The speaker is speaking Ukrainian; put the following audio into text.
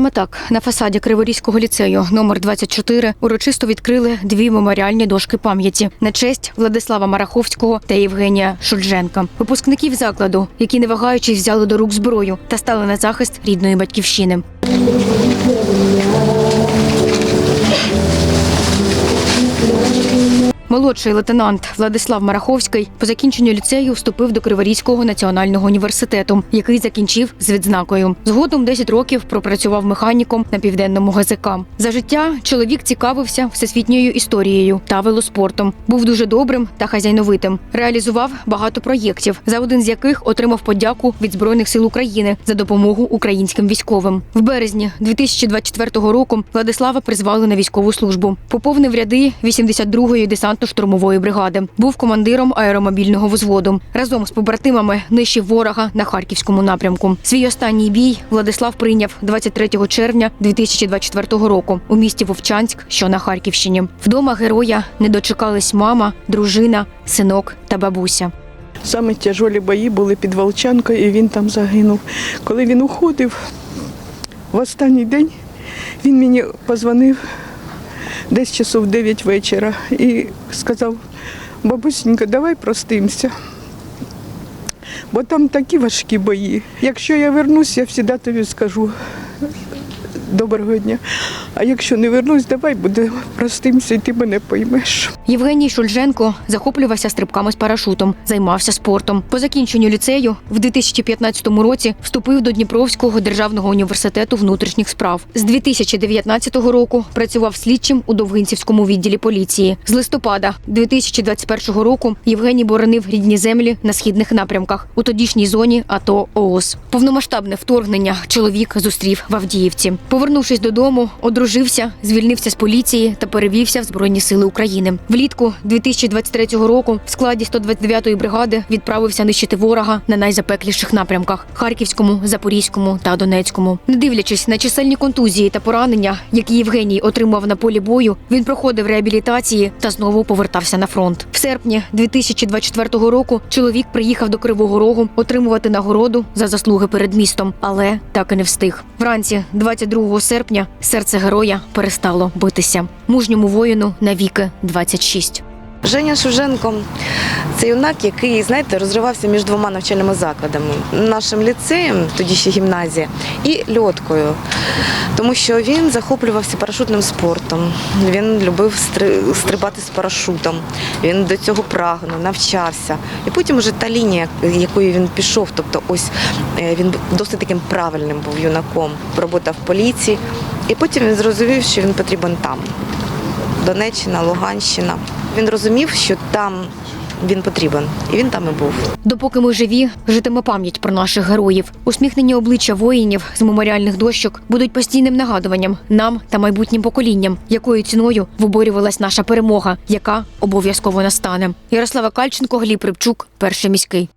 Саме так на фасаді Криворізького ліцею номер 24 урочисто відкрили дві меморіальні дошки пам'яті на честь Владислава Мараховського та Євгенія Шульженка, випускників закладу, які не вагаючись взяли до рук зброю та стали на захист рідної батьківщини. Молодший лейтенант Владислав Мараховський по закінченню ліцею вступив до Криворізького національного університету, який закінчив з відзнакою. Згодом 10 років пропрацював механіком на південному ГЗК. За життя чоловік цікавився всесвітньою історією та велоспортом. Був дуже добрим та хазяйновитим. Реалізував багато проєктів, за один з яких отримав подяку від збройних сил України за допомогу українським військовим. В березні 2024 року Владислава призвали на військову службу. Поповнив ряди 82-ї десантно-штурмової бригади. Був командиром аеромобільного взводу. Разом з побратимами нищив ворога на харківському напрямку. Свій останній бій Владислав прийняв 23 червня 2024 року у місті Вовчанськ, що на Харківщині. Вдома героя не дочекались мама, дружина, синок та бабуся. Саме тяжолі бої були під Волчанкою, і він там загинув. Коли він уходив в останній день, він мені позвонив десь часов 9 вечора і сказав, бабусенька, давай простимося. Бо там такі важкі бої. Якщо я вернусь, я завжди тобі скажу доброго дня. А якщо не вернусь, давай буде простимося, і ти мене поймеш. Євгеній Шульженко захоплювався стрибками з парашутом, займався спортом. По закінченню ліцею в 2015 році вступив до Дніпровського державного університету внутрішніх справ. З 2019 року працював слідчим у Довгинцівському відділі поліції. З листопада 2021 року Євгеній боронив рідні землі на східних напрямках у тодішній зоні АТО ООС. Повномасштабне вторгнення чоловік зустрів в Авдіївці. Повернувшись додому, одружився, звільнився з поліції та перевівся в Збройні Сили України. Влітку 2023 року в складі 129-ї бригади відправився нищити ворога на найзапекліших напрямках Харківському, Запорізькому та Донецькому. Не дивлячись на чисельні контузії та поранення, які Євгеній отримав на полі бою, він проходив реабілітації та знову повертався на фронт. В серпні 2024 року чоловік приїхав до Кривого Рогу отримувати нагороду за заслуги перед містом, але так і не встиг. Вранці 22 серпня серце героя перестало битися. Мужньому воїну навіки 26. Женя Шуженко це юнак, який, знаєте, розривався між двома навчальними закладами нашим ліцеєм, тоді ще гімназія, і льоткою. Тому що він захоплювався парашутним спортом. Він любив стри- стрибати з парашутом. Він до цього прагнув, навчався. І потім вже та лінія, якою він пішов, тобто ось е, він досить таким правильним був юнаком, робота в поліції. І потім він зрозумів, що він потрібен там. Донеччина, Луганщина. Він розумів, що там він потрібен, і він там і був. Допоки ми живі, житиме пам'ять про наших героїв. Усміхнені обличчя воїнів з меморіальних дощок будуть постійним нагадуванням нам та майбутнім поколінням, якою ціною виборювалась наша перемога, яка обов'язково настане. Ярослава Кальченко, Гліб Рибчук, перший міський.